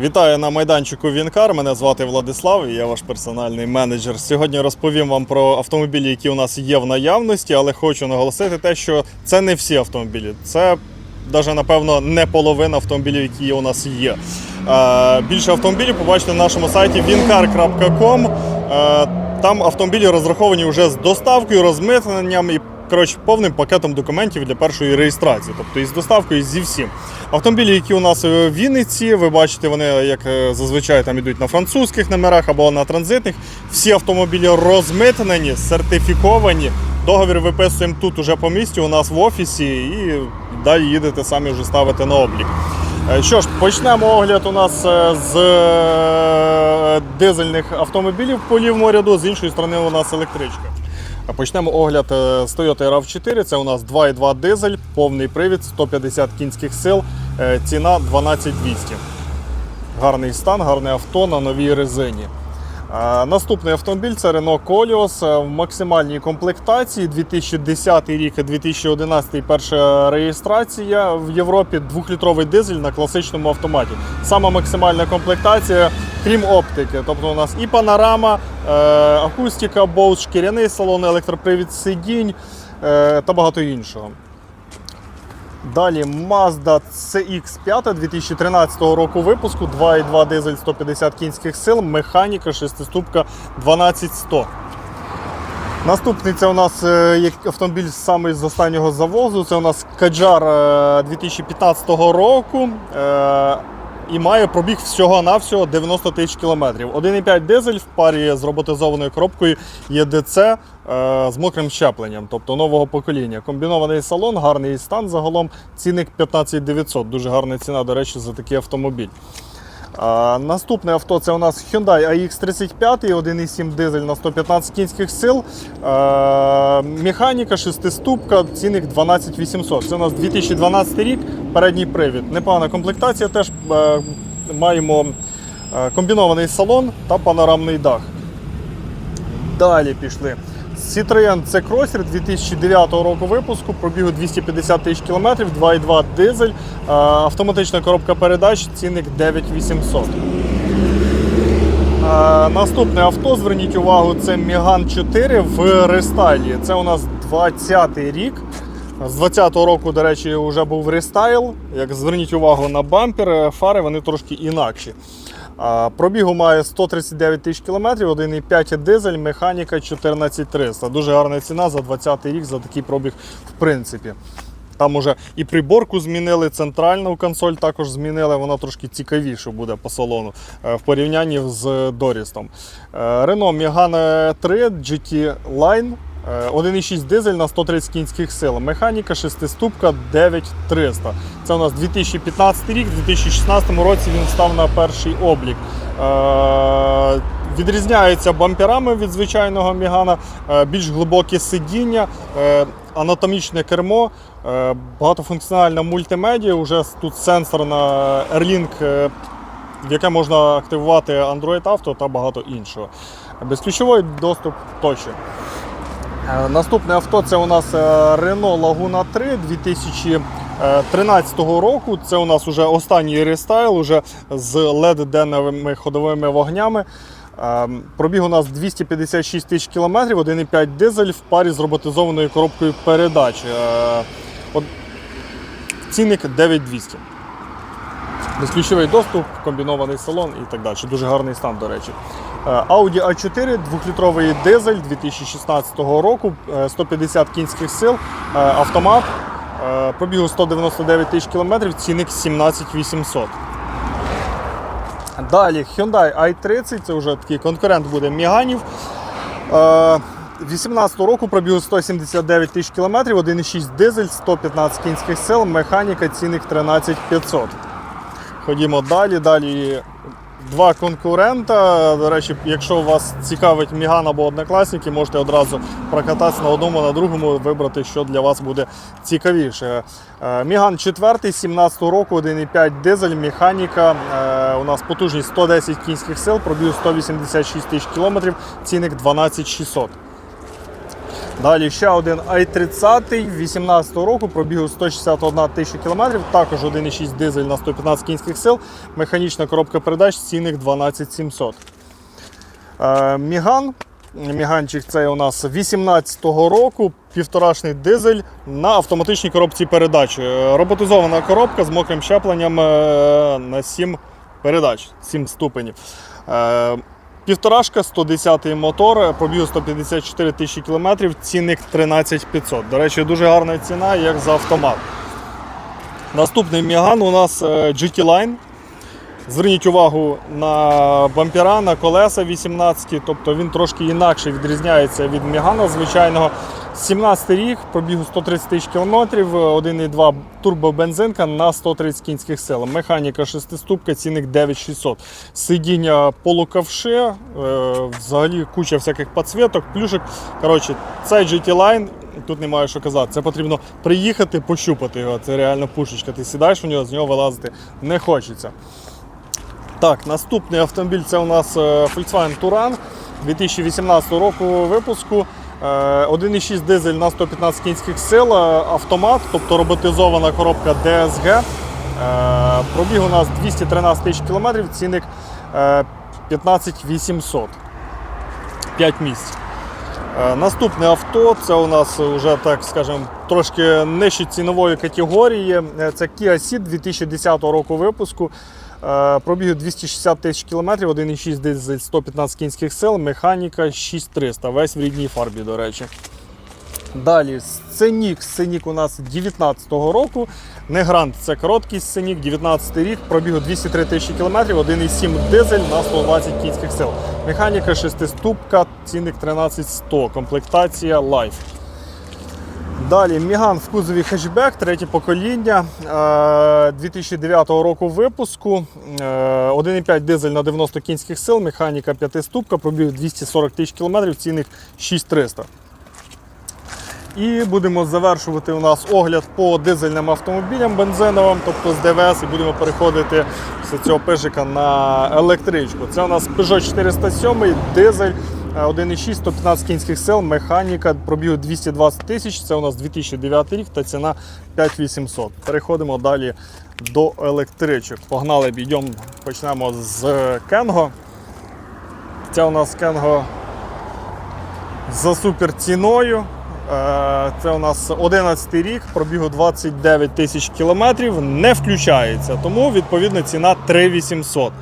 Вітаю на майданчику Вінкар. Мене звати Владислав, і я ваш персональний менеджер. Сьогодні розповім вам про автомобілі, які у нас є в наявності, але хочу наголосити те, що це не всі автомобілі. Це навіть, напевно, не половина автомобілів, які у нас є. Е, Більше автомобілів побачите на нашому сайті wincar.com. Е, Там автомобілі розраховані вже з доставкою, розмитненням і коротше, повним пакетом документів для першої реєстрації, тобто із доставкою, зі всім. Автомобілі, які у нас в Вінниці, ви бачите, вони як е, зазвичай там йдуть на французьких номерах або на транзитних. Всі автомобілі розмитнені, сертифіковані. Договір виписуємо тут уже по місті, у нас в офісі, і далі їдете самі вже ставити на облік. Е, Що ж, почнемо огляд у нас е, з е, дизельних автомобілів по лівому з іншої сторони у нас електричка. Почнемо огляд е, з Toyota RAV4. Це у нас 2.2 дизель, повний привід, 150 кінських сил, е, ціна 12200. Гарний стан, гарне авто на новій резині. Е, Наступний автомобіль це Renault Koleos е, в максимальній комплектації 2010 рік і 2011 перша реєстрація в Європі. Двохлітровий дизель на класичному автоматі. Сама максимальна комплектація, крім оптики. Тобто у нас і панорама, е, акустика, Bose, шкіряний салон, електропривід сидінь е, та багато іншого. Далі Mazda CX5 2013 року випуску, 2.2 дизель 150 кінських сил, механіка, шестиступка 12100. Наступний це у нас е, автомобіль саме з останнього завозу. Це у нас Каджар е, 2015 року. І має пробіг всього-навсього 90 тисяч кілометрів. 1,5 дизель в парі з роботизованою коробкою ЄДЦ е, з мокрим щепленням, тобто нового покоління. Комбінований салон, гарний стан загалом. Цінник 15 900. Дуже гарна ціна, до речі, за такий автомобіль. Наступне авто це у нас Hyundai AX35, 1,7 дизель на 115 кінських сил. А, механіка, шестиступка, цінник 12800. Це у нас 2012 рік, передній привід. Непогана комплектація, теж маємо комбінований салон та панорамний дах. Далі пішли. Citroen C-Crosser 2009 року випуску, пробігу 250 тисяч кілометрів, 2,2 дизель, е, автоматична коробка передач, цінник 9800. Е, Наступне авто, зверніть увагу, це Megane 4 в рестайлі. Це у нас 20 рік. З 20-го року, до речі, вже був рестайл. Як зверніть увагу на бампер, фари вони трошки інакші. Пробігу має 139 тисяч кілометрів, 1,5 дизель, механіка 14300. Дуже гарна ціна за 20 рік, за такий пробіг, в принципі. Там уже і приборку змінили, центральну консоль також змінили, вона трошки цікавіше буде по салону е, в порівнянні з Дорістом. Renault Megane 3 GT Line. Е, 1,6 дизель на 130 кінських сил. Механіка шестиступка 9300. Це у нас 2015 рік, у 2016 році він став на перший облік. Е, Відрізняється бамперами від звичайного Мігана, е, більш глибоке сидіння, е, анатомічне кермо, е, багатофункціональна мультимедіа. Уже тут сенсорна Airlink, е, в яке можна активувати Android Auto та багато іншого. Безключовий доступ тощо. Е, Наступне авто це у нас е, Renault Laguna 3 2013 року. Це у нас вже останній рестайл уже з LED-деновими ходовими вогнями. Е, Пробіг у нас 256 тисяч кілометрів, 1,5 дизель в парі з роботизованою коробкою передач. Цінник 9200. Безключовий доступ, комбінований салон і так далі. Дуже гарний стан, до речі. Е, Audi A4, 2-літровий дизель 2016 року, е, 150 кінських сил, е, автомат, е, пробігу 199 тисяч кілометрів, цінник 17800. Далі Hyundai i30, це вже такий конкурент буде Міганів. 18 року пробігу 179 тисяч кілометрів, 1,6 дизель, 115 кінських сил, механіка, цінник 13500. Ходімо далі. Далі два конкурента. До речі, якщо вас цікавить Міган або однокласники, можете одразу прокататися на одному, на другому, вибрати, що для вас буде цікавіше. Е, Міган 4 17 року, 1,5 дизель, механіка. Е, У нас потужність 110 кінських сил, пробіг 186 тисяч кілометрів, цінник 12600. Далі ще один i30 18 року, пробігу 161 тисяча кілометрів, також 1,6 дизель на 115 кінських сил, механічна коробка передач, цінник 12700. Е, Міган. Міганчик це у нас 18-го року, півторашний дизель на автоматичній коробці передач. Е, Роботизована коробка з мокрим щепленням е, на 7 передач, 7 ступенів. Півторашка, 110-й мотор, пробіг 154 тисячі кілометрів, цінник 13500. До речі, дуже гарна ціна, як за автомат. Наступний Міган у нас е, GT Line. Зверніть увагу на бампера, на колеса 18, тобто він трошки інакше відрізняється від Мігана звичайного. 17 рік, пробігу 130 тисяч кілометрів, 1,2 турбобензинка на 130 кінських сил. Механіка 6-ступка, цінник 9600. Сидіння полуковше, е, взагалі куча всяких підсвіток, плюшок. Коротше, цей GT Line, тут немає що казати. Це потрібно приїхати, пощупати його. Це реально пушечка. Ти сідаєш у нього, з нього вилазити не хочеться. Так, наступний автомобіль це у нас е, Volkswagen Touran 2018 року випуску. Е, 1,6 дизель на 115 кінських сил, е, автомат, тобто роботизована коробка DSG. Е, Пробіг у нас 213 тисяч кілометрів, цінник е, 15 800. 5 місць. Е, Наступне авто це у нас вже так скажемо трошки нижче цінової категорії. Е, Це Kia Ceed 2010 року випуску. Е, Пробіг 260 тисяч кілометрів, 1,6 дизель 115 кінських сил, механіка 6300, весь в рідній фарбі, до речі. Далі сценік. Сценік у нас 19-го року. Не грант, це короткий сценік, 19 рік, пробігу 203 тисячі кілометрів, 1,7 дизель на 120 кінських сил. Механіка 6-ступка, цінник 13100, комплектація Life. Далі Міган в кузові хетчбек, третє покоління е, 2009 року випуску. Е, 1,5 дизель на 90 кінських сил, механіка 5 ступка, пробіг 240 тисяч кілометрів, цінник 6300. І будемо завершувати у нас огляд по дизельним автомобілям бензиновим, тобто з ДВС, і будемо переходити з цього пижика на електричку. Це у нас Peugeot 407, дизель. Е, 1,6, 115 кінських сил, механіка, пробіг 220 тисяч, це у нас 2009 рік та ціна 5800. Переходимо далі до електричок. Погнали, бійдемо, почнемо з Кенго. Це у нас Кенго за супер ціною. Е, Це у нас 11 рік, пробігу 29 тисяч кілометрів, не включається, тому відповідно ціна 3800.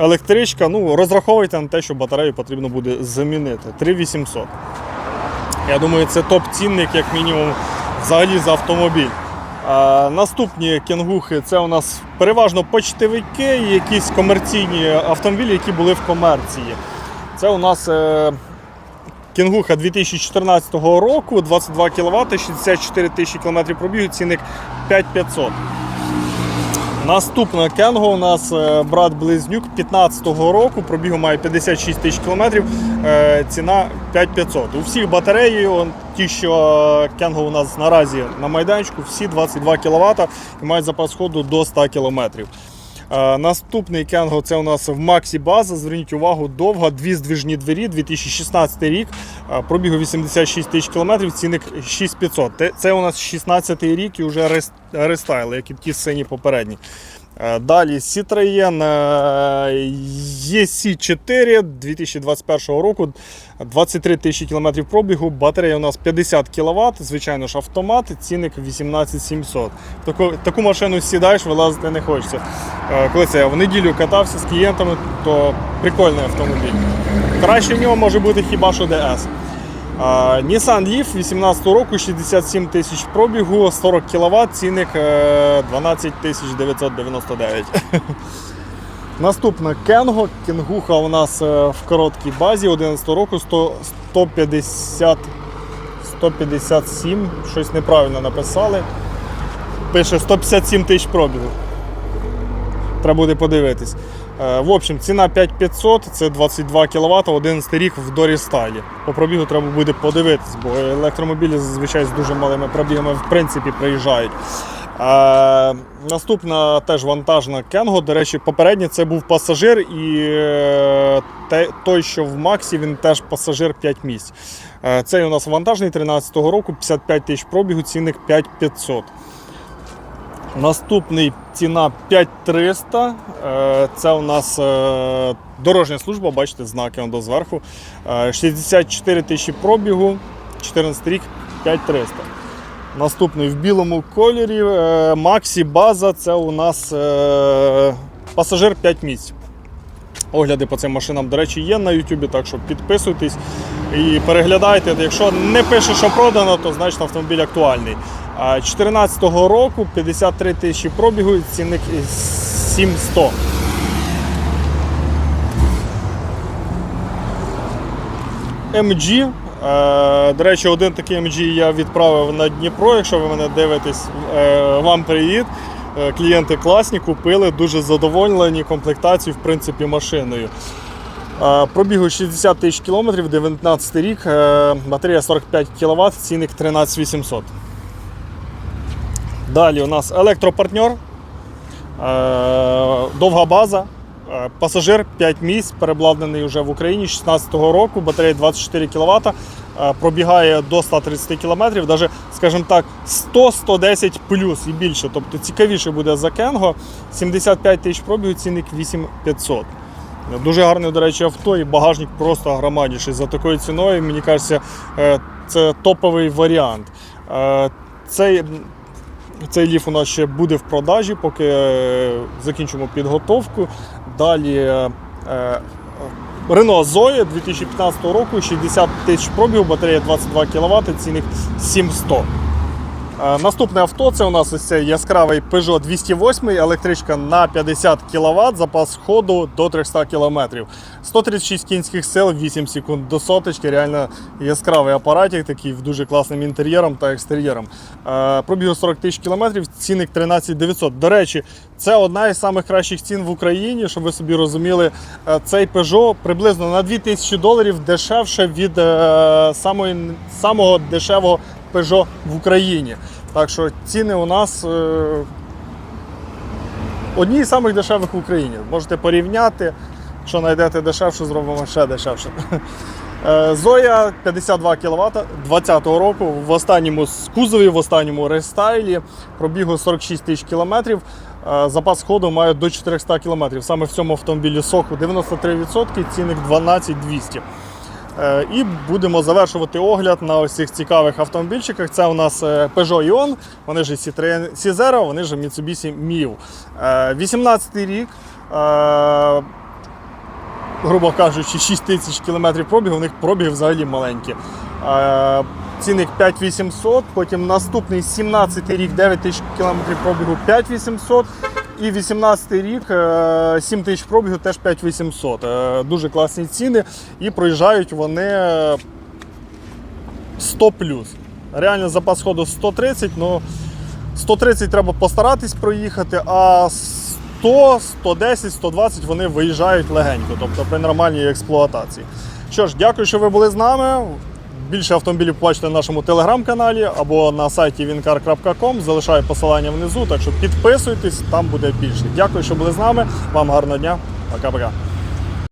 Електричка, ну розраховуйте на те, що батарею потрібно буде замінити. 3800. Я думаю, це топ-цінник, як мінімум, взагалі за автомобіль. А, наступні кенгухи це у нас переважно почтовики і якісь комерційні автомобілі, які були в комерції. Це у нас е, кенгуха 2014 року, 22 кВт, 64 тисячі кілометрів пробігу, цінник 5500. Наступна Кенго у нас е, брат Близнюк 15-го року, пробігу має 56 тисяч кілометрів, е, ціна 5500. У всіх батареї, ті, що Кенго у нас наразі на майданчику, всі 22 кВт і мають запас ходу до 100 км. Е, Наступний Кенго це у нас в Максі База. Зверніть увагу, довга, дві здвижні двері, 2016 рік, е, пробігу 86 тисяч кілометрів, цінник 6500. Це у нас 16 рік і вже рес- рестайл, як і ті сині попередні. Е, Далі Citroën е, EC4 2021 року, 23 тисячі кілометрів пробігу, батарея у нас 50 кВт, звичайно ж автомат, цінник 18700. Таку, таку машину сідаєш, вилазити не хочеться. Е, Коли це я в неділю катався з клієнтами, то прикольний автомобіль. Краще в нього може бути хіба що DS. Nissan Leaf 18 року, 67 тисяч пробігу, 40 кВт, цінник е, 12 тисяч 999. Наступна Кенго. Кенгуха у нас е, в короткій базі 11 року 100, 150, 157, щось неправильно написали. Пише 157 тисяч пробігу. Треба буде подивитись. Е, В общем, ціна 5500, це 22 кВт, 11 рік в дорі сталі. По пробігу треба буде подивитись, бо електромобілі зазвичай з дуже малими пробігами в принципі приїжджають. Е, наступна теж вантажна Кенго. До речі, попереднє це був пасажир, і е, той, що в Максі, він теж пасажир 5 місць. Цей у нас вантажний 13-го року, 55 тисяч пробігу, цінник 5500. Наступний ціна 5300. Е, Це у нас е, дорожня служба, бачите, знаки до зверху. Е, 64 тисячі пробігу, 14 рік 5300. Наступний в білому кольорі. е, Максі база. Це у нас е, пасажир 5 місць. Огляди по цим машинам, до речі, є на YouTube, так що підписуйтесь і переглядайте. Якщо не пише, що продано, то значить автомобіль актуальний. 2014 року 53 тисячі пробігу, цінник 7100. MG. Е, До речі, один такий MG я відправив на Дніпро. Якщо ви мене дивитесь, е, вам привіт. Е, Клієнти класні, купили, дуже задоволені комплектацією, в принципі, машиною. Пробігу 60 тисяч кілометрів, 19 рік, батарея 45 кВт, цінник 13800. Далі у нас електропартнер, е, довга база, е, пасажир 5 місць, переобладнаний вже в Україні 16-го року, батарея 24 кВт, е, пробігає до 130 км, навіть, скажімо так, 100-110 плюс і більше. Тобто цікавіше буде за Кенго. 75 тисяч пробігу, цінник 8500. Дуже гарне, до речі, авто і багажник просто громадніший. За такою ціною, мені кажеться, це топовий варіант. Цей, цей ліф у нас ще буде в продажі, поки е, закінчимо підготовку. Далі Рено Зоя Renault Zoe 2015 року, 60 тисяч пробігів, батарея 22 кВт, цінник 7100. Е, Наступне авто це у нас ось яскравий Peugeot 208, електричка на 50 кВт, запас ходу до 300 км. 136 кінських сил, 8 секунд до соточки. Реально яскравий апаратик, такий дуже класним інтер'єром та екстер'єром. Е, Пробігу 40 тисяч кілометрів, цінник 13 900. До речі, це одна із самих кращих цін в Україні, щоб ви собі розуміли. Е, Цей Peugeot приблизно на 2000 доларів дешевше від самого дешевого Peugeot в Україні. Так що ціни у нас е, одні з самих дешевих в Україні. Можете порівняти. Якщо знайдете дешевше, зробимо ще дешевше. Зоя 52 кВт 2020 року в останньому з кузові, в останньому рестайлі, пробігу 46 тисяч кілометрів. Е, Запас ходу має до 400 км. Саме в цьому автомобілі соку 93%, цінник 12200. Е, І будемо завершувати огляд на ось цікавих автомобільчиках. Це у нас е, Peugeot Ion, вони ж Citroen Cizero, вони ж Mitsubishi Mio. Е, 18 рік. е, Грубо кажучи, 6 тисяч кілометрів пробігу, у них пробіг взагалі маленькі. Е, Цінник 5800, потім наступний 17 рік, 9 тисяч кілометрів пробігу 5800. І 18 рік, е, 7 тисяч пробігу теж 5800. Е, Дуже класні ціни. І проїжджають вони е, 100 Реально запас ходу 130, ну 130 треба постаратись проїхати, а 100, 110, 120 вони виїжджають легенько, тобто при нормальній експлуатації. Що ж, дякую, що ви були з нами. Більше автомобілів побачите на нашому телеграм-каналі або на сайті wincar.com. Залишаю посилання внизу, так що підписуйтесь, там буде більше. Дякую, що були з нами. Вам гарного дня. Пока-пока.